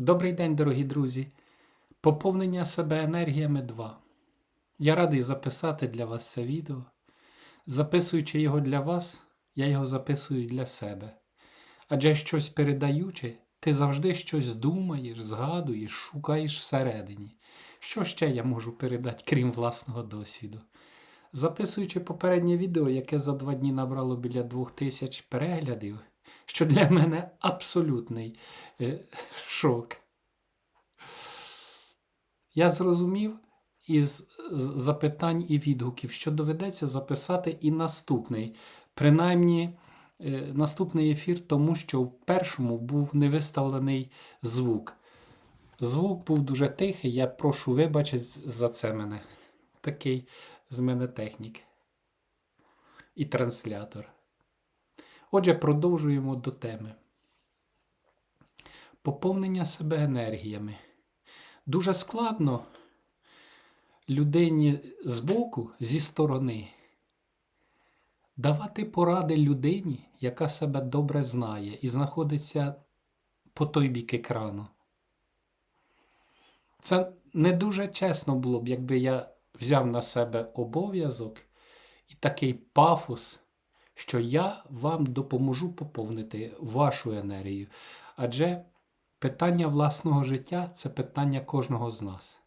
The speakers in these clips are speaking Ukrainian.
Добрий день, дорогі друзі. Поповнення себе енергіями 2. Я радий записати для вас це відео. Записуючи його для вас, я його записую для себе. Адже щось передаючи, ти завжди щось думаєш, згадуєш, шукаєш всередині. Що ще я можу передати, крім власного досвіду? Записуючи попереднє відео, яке за два дні набрало біля двох тисяч переглядів, що для мене абсолютний е, шок. Я зрозумів із запитань і відгуків, що доведеться записати і наступний, принаймні е, наступний ефір, тому що в першому був не виставлений звук. Звук був дуже тихий, я прошу вибачити за це мене. Такий з мене технік. І транслятор. Отже, продовжуємо до теми. Поповнення себе енергіями. Дуже складно людині збоку, зі сторони, давати поради людині, яка себе добре знає і знаходиться по той бік екрану. Це не дуже чесно було б, якби я взяв на себе обов'язок і такий пафос, що я вам допоможу поповнити вашу енергію. Адже питання власного життя це питання кожного з нас.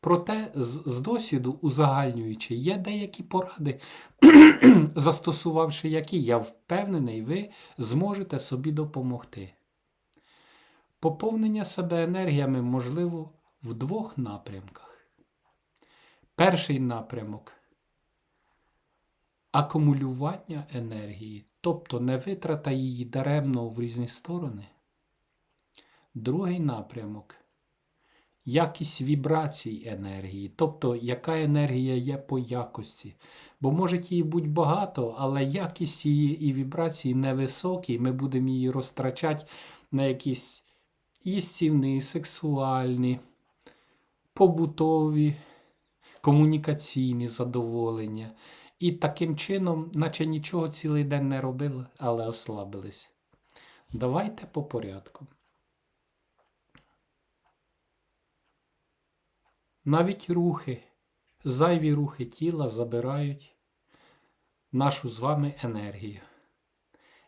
Проте, з, досвіду, узагальнюючи, є деякі поради, застосувавши які, я впевнений, ви зможете собі допомогти. Поповнення себе енергіями можливо в двох напрямках. Перший напрямок акумулювання енергії, тобто не витрата її даремно в різні сторони. Другий напрямок якість вібрацій енергії, тобто яка енергія є по якості. Бо може її бути багато, але якість її і вібрації невисокі, ми будемо її розтрачати на якісь їстівні, сексуальні, побутові, комунікаційні задоволення. І таким чином, наче нічого цілий день не робили, але ослабились. Давайте по порядку. Навіть рухи, зайві рухи тіла забирають нашу з вами енергію.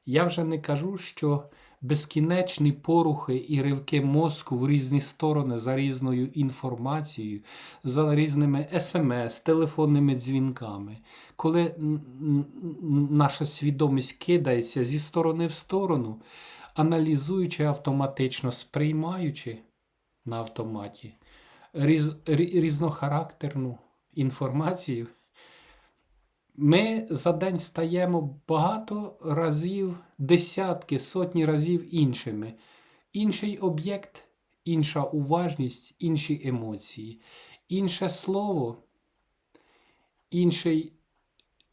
Я вже не кажу, що безкінечні порухи і ривки мозку в різні сторони за різною інформацією, за різними смс, телефонними дзвінками, коли наша свідомість кидається зі сторони в сторону, аналізуючи автоматично, сприймаючи на автоматі різ, різнохарактерну інформацію, ми за день стаємо багато разів, десятки, сотні разів іншими. Інший об'єкт, інша уважність, інші емоції, інше слово, інший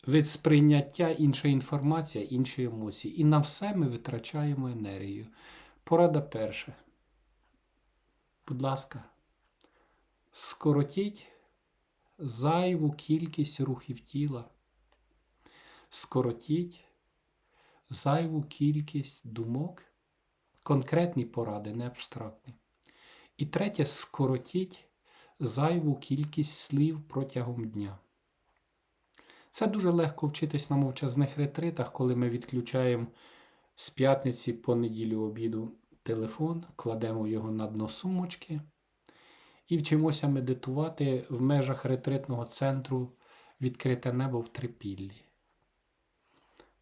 вид сприйняття, інша інформація, інші емоції. І на все ми витрачаємо енергію. Порада перша. Будь ласка, скоротіть зайву кількість рухів тіла. Скоротіть зайву кількість думок, конкретні поради, не абстрактні. І третє, скоротіть зайву кількість слів протягом дня. Це дуже легко вчитись на мовчазних ретритах, коли ми відключаємо з п'ятниці по неділю обіду телефон, кладемо його на дно сумочки і вчимося медитувати в межах ретритного центру Відкрите небо в Трипіллі.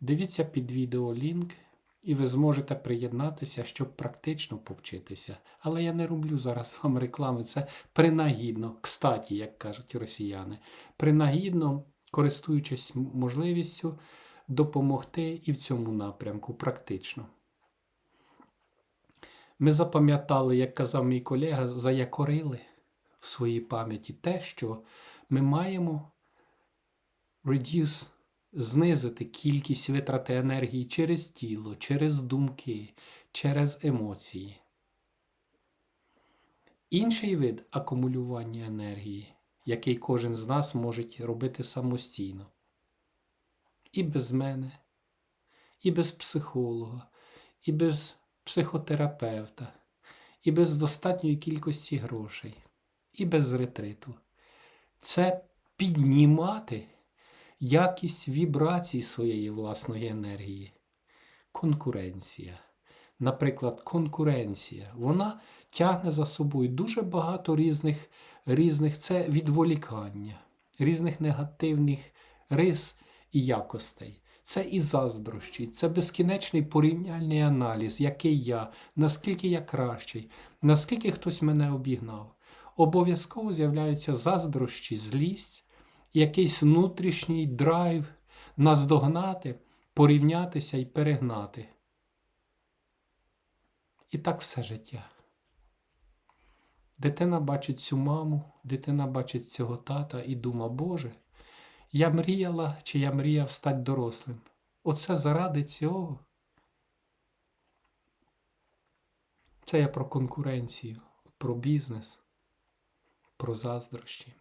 Дивіться під відео лінк, і ви зможете приєднатися, щоб практично повчитися. Але я не роблю зараз вам реклами, це принагідно, кстаті, як кажуть росіяни, принагідно, користуючись можливістю, допомогти і в цьому напрямку практично. Ми запам'ятали, як казав мій колега, заякорили в своїй пам'яті те, що ми маємо reduce, знизити кількість витрати енергії через тіло, через думки, через емоції. Інший вид акумулювання енергії, який кожен з нас може робити самостійно. І без мене, і без психолога, і без психотерапевта, і без достатньої кількості грошей, і без ретриту. Це піднімати якість вібрацій своєї власної енергії. Конкуренція. Наприклад, конкуренція. Вона тягне за собою дуже багато різних, різних це відволікання, різних негативних рис і якостей. Це і заздрощі, це безкінечний порівняльний аналіз, який я, наскільки я кращий, наскільки хтось мене обігнав. Обов'язково з'являються заздрощі, злість, якийсь внутрішній драйв наздогнати, порівнятися і перегнати. І так все життя. Дитина бачить цю маму, дитина бачить цього тата і дума, Боже, я мріяла чи я мріяв стати дорослим. Оце заради цього. Це я про конкуренцію, про бізнес, про заздрощі,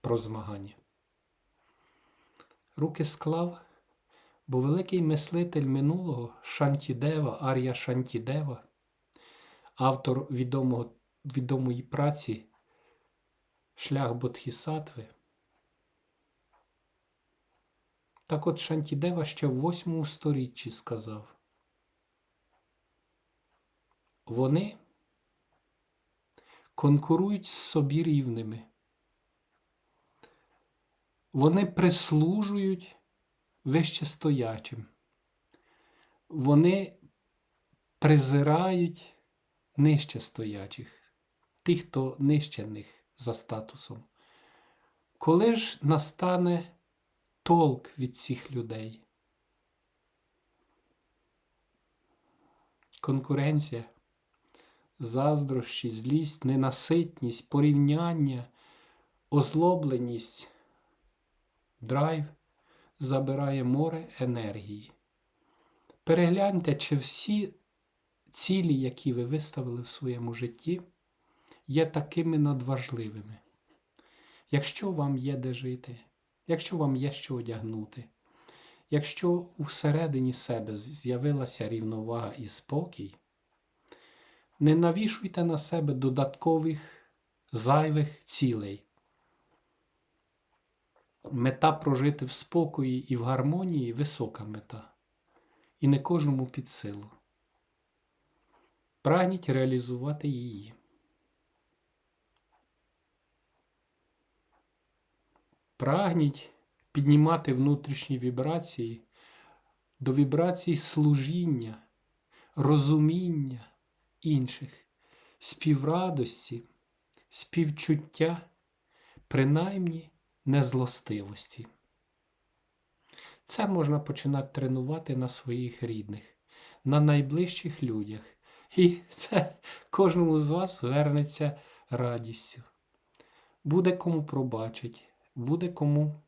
про змагання. Руки склав, бо великий мислитель минулого Шантідева, Ар'я Шантідева, автор відомого, відомої праці Шлях Бодхісатви. Так от Шантідева ще в восьмому сторіччі сказав. Вони конкурують з собі рівними. Вони прислужують вищестоячим. Вони презирають нижчестоячих, тих, хто нижче них за статусом. Коли ж настане толк від цих людей? Конкуренція, заздрощі, злість, ненаситність, порівняння, озлобленість, драйв забирає море енергії. Перегляньте, чи всі цілі, які ви виставили в своєму житті, є такими надважливими. Якщо вам є де жити, якщо вам є що одягнути, якщо всередині себе з'явилася рівновага і спокій, не навішуйте на себе додаткових зайвих цілей. Мета прожити в спокої і в гармонії висока мета, і не кожному під силу. Прагніть реалізувати її. Прагніть піднімати внутрішні вібрації до вібрацій служіння, розуміння інших, співрадості, співчуття, принаймні незлостивості. Це можна починати тренувати на своїх рідних, на найближчих людях. І це кожному з вас вернеться радістю. Буде кому пробачить, буде кому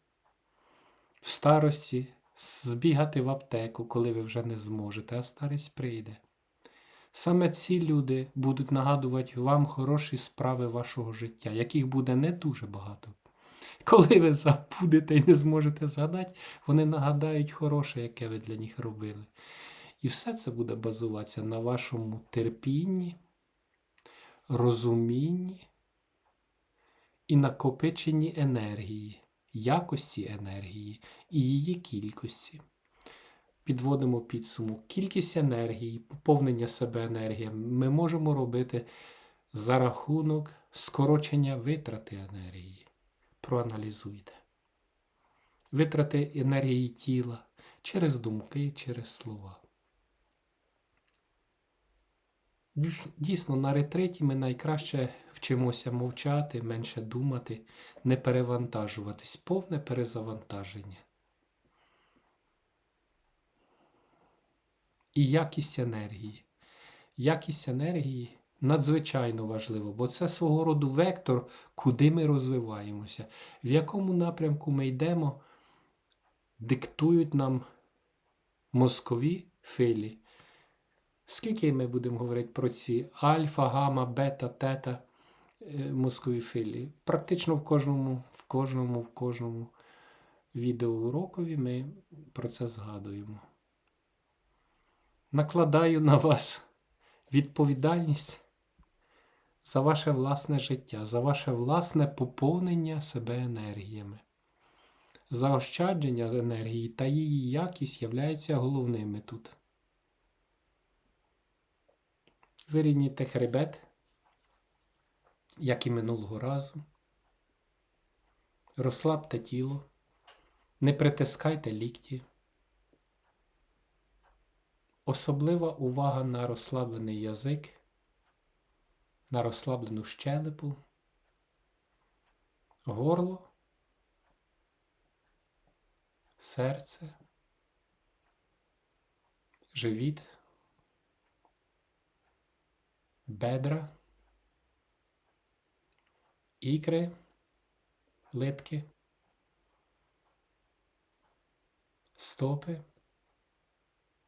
в старості збігати в аптеку, коли ви вже не зможете, а старість прийде. Саме ці люди будуть нагадувати вам хороші справи вашого життя, яких буде не дуже багато. Коли ви забудете і не зможете згадати, вони нагадають хороше, яке ви для них робили. І все це буде базуватися на вашому терпінні, розумінні і накопиченні енергії, якості енергії і її кількості. Підводимо підсумок. Кількість енергії, поповнення себе енергіями ми можемо робити за рахунок скорочення витрати енергії. Проаналізуйте. Витрати енергії тіла через думки, через слова. Дійсно, на ретреті ми найкраще вчимося мовчати, менше думати, не перевантажуватись, повне перезавантаження. І якість енергії. Якість енергії надзвичайно важливо, бо це свого роду вектор, куди ми розвиваємося, в якому напрямку ми йдемо, диктують нам мозкові филі. Скільки ми будемо говорити про ці альфа, гамма, бета, тета е, мозкові филі? Практично в кожному, в кожному, в кожному відеоурокові ми про це згадуємо. Накладаю на вас відповідальність за ваше власне життя, за ваше власне поповнення себе енергіями. Заощадження енергії та її якість являються головними тут. Вирівняйте хребет, як і минулого разу. Розслабте тіло, не притискайте лікті. Особлива увага на розслаблений язик, на розслаблену щелепу, горло, серце, живіт, бедра, ікри, литки, стопи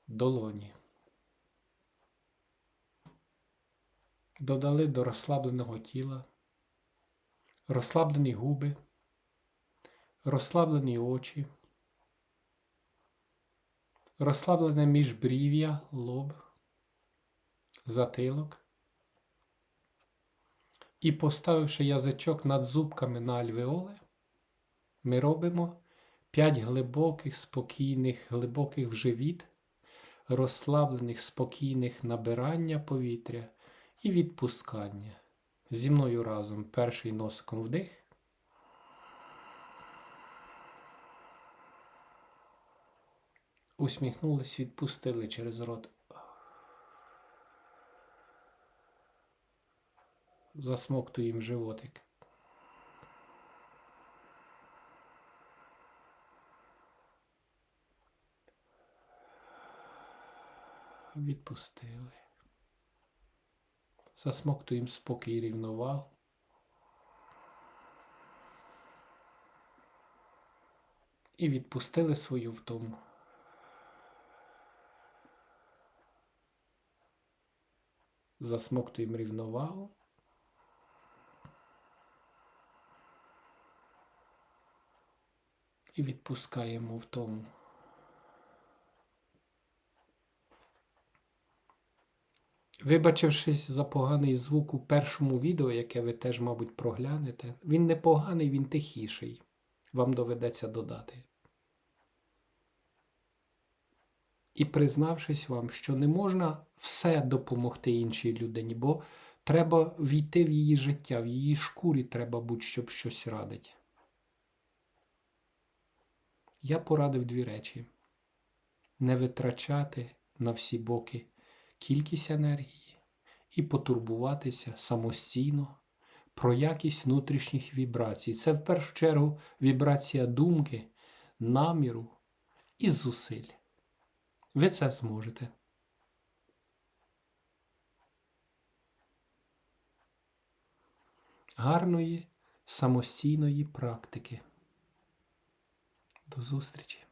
долоні. Додали до розслабленого тіла, розслаблені губи, розслаблені очі, розслаблене міжбрів'я, лоб, затилок. І поставивши язичок над зубками на альвеоли, ми робимо 5 глибоких, спокійних, глибоких в живіт, розслаблених, спокійних набирання повітря і відпускання. Зі мною разом перший носиком вдих. Усміхнулись, відпустили через рот. Засмоктуємо животик. Відпустили. Засмоктуємо спокій і рівновагу. І відпустили свою втому. Засмоктуємо рівновагу. І відпускаємо втому. Вибачившись за поганий звук у першому відео, яке ви теж, мабуть, проглянете, він не поганий, він тихіший. Вам доведеться додати. І признавшись вам, що не можна все допомогти іншій людині, бо треба війти в її життя, в її шкурі треба бути, щоб щось радить. Я порадив дві речі: не витрачати на всі боки кількість енергії і потурбуватися самостійно про якість внутрішніх вібрацій. Це в першу чергу вібрація думки, наміру і зусиль. Ви це зможете. Гарної самостійної практики. До зустрічі!